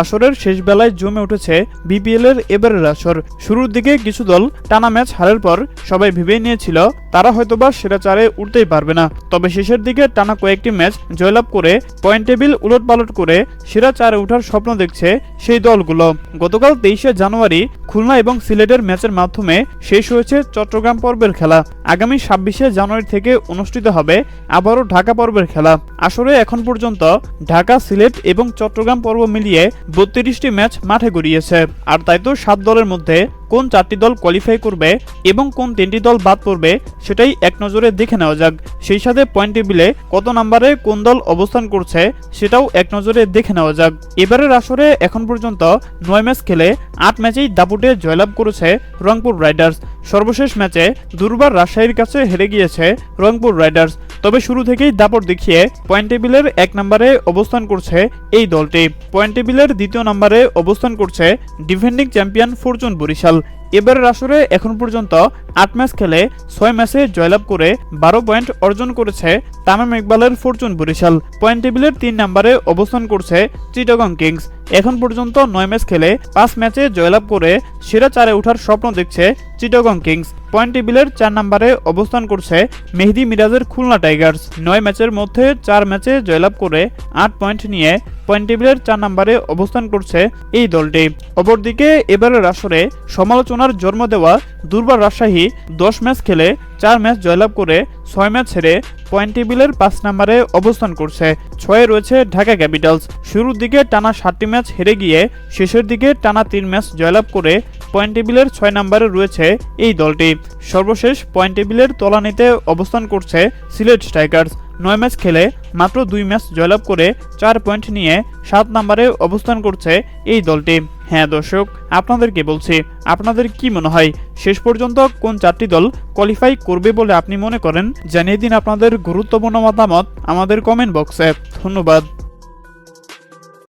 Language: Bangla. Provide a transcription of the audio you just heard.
আসরের শেষ বেলায় জমে উঠেছে বিপিএল এর এবারের আসর। শুরুর দিকে কিছু দল টানা ম্যাচ হারের পর সবাই ভেবেই নিয়েছিল তারা হয়তোবা সেরা চারে উঠতেই পারবে না। তবে শেষের দিকে টানা কয়েকটি ম্যাচ জয়লাভ করে পয়েন্ট টেবিল উলটপালট করে সেরা চারে ওঠার স্বপ্ন দেখছে সেই দলগুলো। গতকাল তেইশে জানুয়ারি খুলনা এবং সিলেটের ম্যাচের মাধ্যমে শেষ হয়েছে চট্টগ্রাম পর্বের খেলা। আগামী ছাব্বিশে জানুয়ারি থেকে অনুষ্ঠিত হবে আবারও ঢাকা পর্বের খেলা। আসরে এখন পর্যন্ত ঢাকা, সিলেট এবং চট্টগ্রাম পর্ব মিলিয়ে বত্রিশটি ম্যাচ মাঠে গড়িয়েছে। আর তাই তো সাত দলের মধ্যে কোন চারটি দল কোয়ালিফাই করবে এবং কোন তিনটি দল বাদ পড়বে সেটাই এক নজরে দেখে নেওয়া যাক। সেই সাথে পয়েন্ট টেবিলে কত নম্বরে কোন দল অবস্থান করছে সেটাও এক নজরে দেখে নেওয়া যাক। এবারের আসরে এখন পর্যন্ত নয় ম্যাচ খেলে আট ম্যাচেই দাপুটে জয়লাভ করেছে রংপুর রাইডার্স। সর্বশেষ ম্যাচে দুর্বার রাজশাহীর কাছে হেরে গিয়েছে রংপুর রাইডার্স। তবে শুরু থেকেই দাপট দেখিয়ে পয়েন্ট টেবিলের এক নম্বরে অবস্থান করছে এই দলটি। পয়েন্ট টেবিলের দ্বিতীয় নম্বরে অবস্থান করছে ডিফেন্ডিং চ্যাম্পিয়ন ফরচুন বরিশাল। এবারের আসরে এখন পর্যন্ত আট ম্যাচ খেলে ছয় ম্যাচে জয়লাভ করে বারো পয়েন্ট অর্জন করেছে তামিম ইকবালের ফরচুন বরিশাল। পয়েন্ট টেবিলের তিন নম্বরে অবস্থান করছে চিটাগং কিংস। এখন পর্যন্ত নয় ম্যাচ খেলে পাঁচ ম্যাচে জয়লাভ করে সেরা চারে ওঠার স্বপ্ন দেখছে চিটাগং কিংস। পয়েন্ট টেবিলের চার নম্বরে অবস্থান করছে মেহেদি মিরাজের খুলনা টাইগার্স। নয় ম্যাচের মধ্যে চার ম্যাচে জয়লাভ করে আট পয়েন্ট নিয়ে পয়েন্ট টেবিলের চার নম্বরে অবস্থান করছে এই দলটি। অপরদিকে এবারের আসরে সমালোচনার জন্ম দেওয়া দুর্বার রাজশাহী দশ ম্যাচ খেলে চার ম্যাচ জয়লাভ করে ছয় ম্যাচ ছেড়ে পয়েন্ট টেবিলের পাঁচ নম্বরে অবস্থান করছে। ছয়ে রয়েছে ঢাকা ক্যাপিটালস। শুরুর দিকে টানা সাতটি ম্যাচ হেরে গিয়ে শেষের দিকে টানা তিন ম্যাচ জয়লাভ করে পয়েন্ট টেবিলের ছয় নম্বরে রয়েছে এই দলটি। সর্বশেষ পয়েন্ট টেবিলের তলানিতে অবস্থান করছে সিলেট স্ট্রাইকার্স। নয় ম্যাচ খেলে মাত্র দুই ম্যাচ জয়লাভ করে চার পয়েন্ট নিয়ে সাত নম্বরে অবস্থান করছে এই দলটি। হ্যাঁ দর্শক, আপনাদেরকে বলছি, আপনাদের কি মনে হয়, শেষ পর্যন্ত কোন চারটি দল কোয়ালিফাই করবে বলে আপনি মনে করেন? জানিয়ে দিন আপনাদের গুরুত্বপূর্ণ মতামত আমাদের কমেন্ট বক্সে ধন্যবাদ।